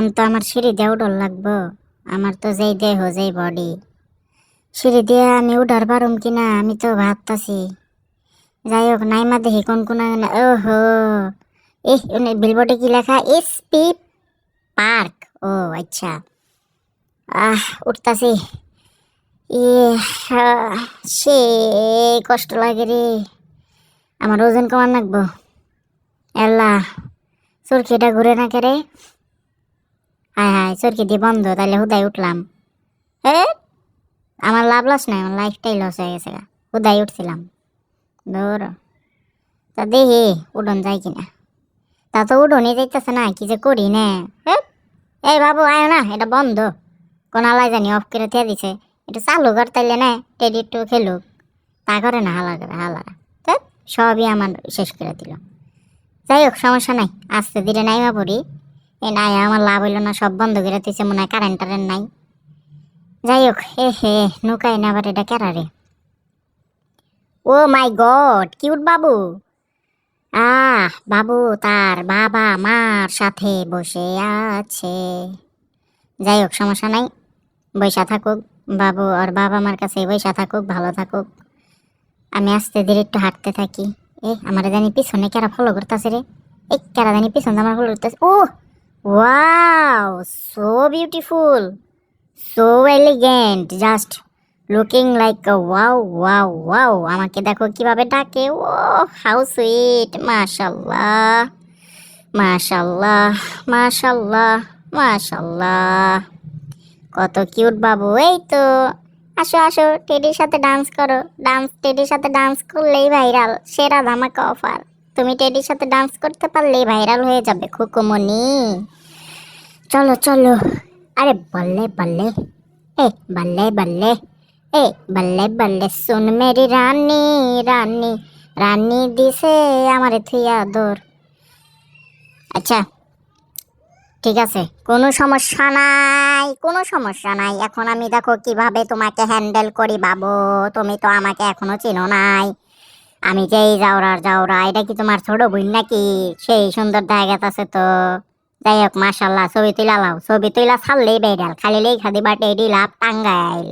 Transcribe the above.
এখন তো আমার সিঁড়ি দিয়ে উঠল লাগবো। আমার তো যেই দেহ, যেই বডি সিঁড়ি দিয়ে আমি উঠার পারুম কিনা, আমি তো ভাবতাছি। যাই হোক, নাইমা দেখি কোন কোন ওহো! এ বিলবোর্ডে কি লেখা? এসপি পার্ক ও আচ্ছা। আহ, উঠতাছি। সে কষ্ট লাগে রে। আমার ওজন কমান লাগবো। এল্লা চরকিটা ঘুরে না কেরে হায় হায় চরকি দিয়ে বন্ধ তাহলে হুদাই উঠলাম। হে আমার লাভ লস নাই, আমার লাইফটাই লস হয়ে গেছে। হুদাই উঠছিলাম। ধর। তা দেখি উডন যায় কিনা। তা তো উডনই যাইতেছে না, কি যে করি নে? এই বাবু, আয় না, এটা বন্ধ। কোন আলাই জানি অফ করে থিয়া দিছে। এটা চালু কর তাইলে না টেডি একটু খেলুক। তা করে না, হালা করে হালারা তো সবই আমার শেষ করে দিল। যাই হোক, সমস্যা নাই, আস্তে ধীরে নাই পড়ি। এই নাই আমার লাভ হইল না, সব বন্ধ করে দিছে, মনে হয় কারেন্ট টারেন্ট নাই। যাই হোক হে হে নৌকায় না আবার এটা কেরারে ও মাই গড, কিউট বাবু। আহ, বাবু তার বাবা, মার সাথে বসে আছে। যাই হোক, সমস্যা নাই বৈশা থাকুক। বাবু আর বাবা মার কাছে বৈশা থাকুক, ভালো থাকুক। আমি আস্তে ধীরে একটু হাঁটতে থাকি। এ, আমার জানি পিছনে কেরা ফলো করতেছে রে। এই কেরা জানি পিছনে আমার ফলো করতেছে। ও! Wow so beautiful so elegant just looking like wow wow wow আমাকে দেখো কীভাবে ডাকে। ও হাউ সুইট মাশাল্লাহ মাশাল্লাহ মাশাল্লাহ মাশাল্লাহ কত কিউট বাবু, এই তো। আসো আসো, টেডির সাথে ডান্স করো। ডান্স টেডির সাথে ডান্স করলেই ভাইরাল সেরা ধামাকা অফার তুমি টেডির সাথে ডান্স করতে পারলেই ভাইরাল হয়ে যাবে খুকুমনি চলো চলো। আরে বললে বললে। এ, বললে বললে। এ, বললে বললে, শুন মেরি রানী রানী রানী দিছে আমার থুইয়া দোর আচ্ছা ঠিক আছে, কোনো সমস্যা নাই, কোনো সমস্যা নাই। এখন আমি দেখো কীভাবে তোমাকে হ্যান্ডেল করি বাবু। তুমি তো আমাকে এখনও চেনো নাই। আমি যেই যাওরার যাওরা, এটা কি তোমার ছোট বোন নাকি? সেই সুন্দর জায়গা আছে তো। যাই হোক মাসাল্লাহ ছবি তুলা লাও ছবি তুলা ছাড়লেই বেড়াল, খালি লেখা দিবা টেডি লাভ টাঙ্গাইল।